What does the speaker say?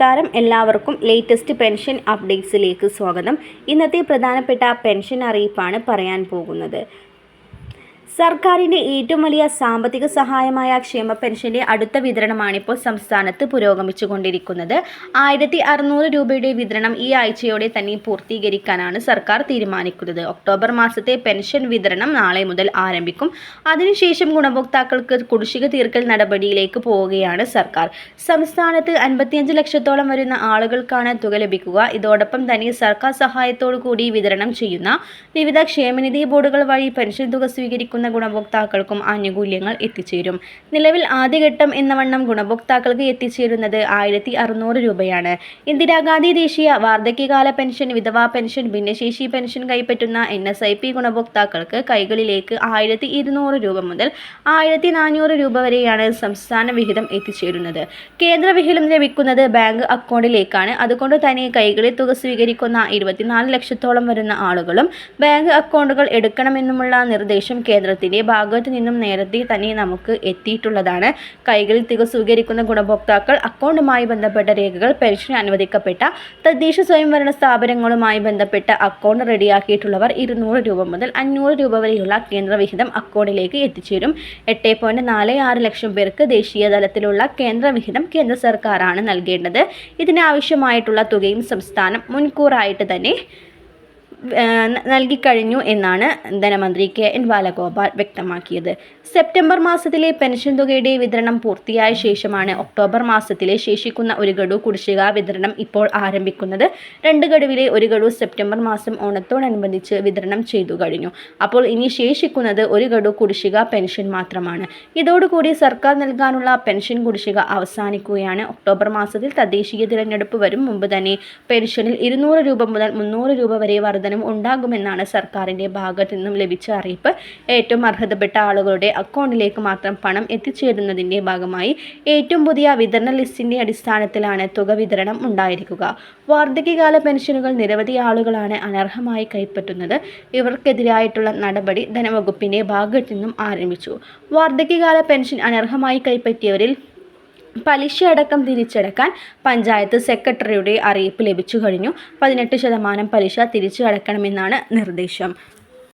നമസ്കാരം. എല്ലാവർക്കും latest pension അപ്ഡേറ്റ്സിലേക്ക് സ്വാഗതം. ഇന്നത്തെ പ്രധാനപ്പെട്ട പെൻഷൻ അറിയിപ്പാണ് പറയാൻ പോകുന്നത്. സർക്കാരിന്റെ ഏറ്റവും വലിയ സാമ്പത്തിക സഹായമായ ക്ഷേമ പെൻഷന്റെ അടുത്ത വിതരണമാണ് ഇപ്പോൾ സംസ്ഥാനത്ത് പുരോഗമിച്ചുകൊണ്ടിരിക്കുന്നത്. ആയിരത്തി അറുന്നൂറ് രൂപയുടെ വിതരണം ഈ ആഴ്ചയോടെ തന്നെ പൂർത്തീകരിക്കാനാണ് സർക്കാർ തീരുമാനിക്കുന്നത്. ഒക്ടോബർ മാസത്തെ പെൻഷൻ വിതരണം നാളെ മുതൽ ആരംഭിക്കും. അതിനുശേഷം ഗുണഭോക്താക്കൾക്ക് കുടിശ്ശിക തീർക്കൽ നടപടിയിലേക്ക് പോവുകയാണ് സർക്കാർ. സംസ്ഥാനത്ത് അൻപത്തിയഞ്ച് ലക്ഷത്തോളം വരുന്ന ആളുകൾക്കാണ് തുക ലഭിക്കുക. ഇതോടൊപ്പം തന്നെ സർക്കാർ സഹായത്തോടു കൂടി വിതരണം ചെയ്യുന്ന വിവിധ ക്ഷേമനിധി ബോർഡുകൾ വഴി പെൻഷൻ തുക സ്വീകരിക്കുന്ന ഗുണഭോക്താക്കൾക്കും ആനുകൂല്യങ്ങൾ എത്തിച്ചേരും. നിലവിൽ ആദ്യഘട്ടം എന്ന വണ്ണം ഗുണഭോക്താക്കൾക്ക് എത്തിച്ചേരുന്നത് ആയിരത്തി അറുന്നൂറ് രൂപയാണ്. ഇന്ദിരാഗാന്ധി ദേശീയ വാർദ്ധക്യകാല പെൻഷൻ വിധവാ പെൻഷൻ ഭിന്നശേഷി പെൻഷൻ കൈപ്പറ്റുന്ന എൻ എസ് ഐ പി ഗുണഭോക്താക്കൾക്ക് കൈകളിലേക്ക് ആയിരത്തി ഇരുന്നൂറ് രൂപ മുതൽ ആയിരത്തി നാനൂറ് രൂപ വരെയാണ് സംസ്ഥാന വിഹിതം എത്തിച്ചേരുന്നത്. കേന്ദ്ര വിഹിതം ലഭിക്കുന്നത് ബാങ്ക് അക്കൗണ്ടിലേക്കാണ്. അതുകൊണ്ട് തന്നെ കൈകളിൽ തുക സ്വീകരിക്കുന്ന ഇരുപത്തിനാല് ലക്ഷത്തോളം വരുന്ന ആളുകളും ബാങ്ക് അക്കൗണ്ടുകൾ എടുക്കണമെന്നുമുള്ള നിർദ്ദേശം കേന്ദ്രത്തിന്റെ ഭാഗത്തു നിന്നും നേരത്തെ തന്നെ നമുക്ക് എത്തിയിട്ടുള്ളതാണ്. കൈകളിൽ തുക സ്വീകരിക്കുന്ന ഗുണഭോക്താക്കൾ അക്കൗണ്ടുമായി ബന്ധപ്പെട്ട രേഖകൾ പെൻഷൻ അനുവദിക്കപ്പെട്ട തദ്ദേശ സ്വയംഭരണ സ്ഥാപനങ്ങളുമായി ബന്ധപ്പെട്ട അക്കൗണ്ട് റെഡിയാക്കിയിട്ടുള്ളവർ ഇരുന്നൂറ് രൂപ മുതൽ അഞ്ഞൂറ് രൂപ വരെയുള്ള കേന്ദ്രവിഹിതം അക്കൗണ്ടിലേക്ക് എത്തിച്ചേരും. എട്ട് പോയിന്റ് നാല് ആറ് ലക്ഷം പേർക്ക് ദേശീയ തലത്തിലുള്ള കേന്ദ്രവിഹിതം കേന്ദ്ര സർക്കാരാണ് നൽകേണ്ടത്. ഇതിനാവശ്യമായിട്ടുള്ള തുകയും സംസ്ഥാനം മുൻകൂറായിട്ട് തന്നെ നൽകിക്കഴിഞ്ഞു എന്നാണ് ധനമന്ത്രി കെ എൻ ബാലഗോപാൽ വ്യക്തമാക്കിയത്. സെപ്റ്റംബർ മാസത്തിലെ പെൻഷൻ തുകയുടെ വിതരണം പൂർത്തിയായ ശേഷമാണ് ഒക്ടോബർ മാസത്തിലെ ശേഷിക്കുന്ന ഒരു ഗഡു കുടിശ്ശിക വിതരണം ഇപ്പോൾ ആരംഭിക്കുന്നത്. രണ്ട് ഗഡുവിലെ ഒരു ഗഡു സെപ്റ്റംബർ മാസം ഓണത്തോടനുബന്ധിച്ച് വിതരണം ചെയ്തു കഴിഞ്ഞു. അപ്പോൾ ഇനി ശേഷിക്കുന്നത് ഒരു ഗഡു കുടിശ്ശിക പെൻഷൻ മാത്രമാണ്. ഇതോടുകൂടി സർക്കാർ നൽകാനുള്ള പെൻഷൻ കുടിശ്ശിക അവസാനിക്കുകയാണ്. ഒക്ടോബർ മാസത്തിൽ തദ്ദേശീയ തിരഞ്ഞെടുപ്പ് വരും മുമ്പ് തന്നെ പെൻഷനിൽ ഇരുന്നൂറ് രൂപ മുതൽ മുന്നൂറ് രൂപ വരെ വർധനം ഉണ്ടാകുമെന്നാണ് സർക്കാരിന്റെ ഭാഗത്തു നിന്നും ലഭിച്ച അറിയിപ്പ്. ഏറ്റവും അർഹതപ്പെട്ട ആളുകളുടെ അക്കൗണ്ടിലേക്ക് മാത്രം പണം എത്തിച്ചേരുന്നതിന്റെ ഭാഗമായി ഏറ്റവും പുതിയ വിതരണ ലിസ്റ്റിന്റെ അടിസ്ഥാനത്തിലാണ് തുക വിതരണം ഉണ്ടായിരിക്കുക. വാർദ്ധക്യകാല പെൻഷനുകൾ നിരവധി ആളുകളാണ് അനർഹമായി കൈപ്പറ്റുന്നത്. ഇവർക്കെതിരായിട്ടുള്ള നടപടി ധനവകുപ്പിന്റെ ഭാഗത്തു നിന്നും ആരംഭിച്ചു. വാർദ്ധക്യകാല പെൻഷൻ അനർഹമായി കൈപ്പറ്റിയവരിൽ പലിശ അടക്കം തിരിച്ചടക്കാൻ പഞ്ചായത്ത് സെക്രട്ടറിയുടെ അറിയിപ്പ് ലഭിച്ചു കഴിഞ്ഞു. പതിനെട്ട് ശതമാനം പലിശ തിരിച്ചു അടക്കണമെന്നാണ് നിർദ്ദേശം.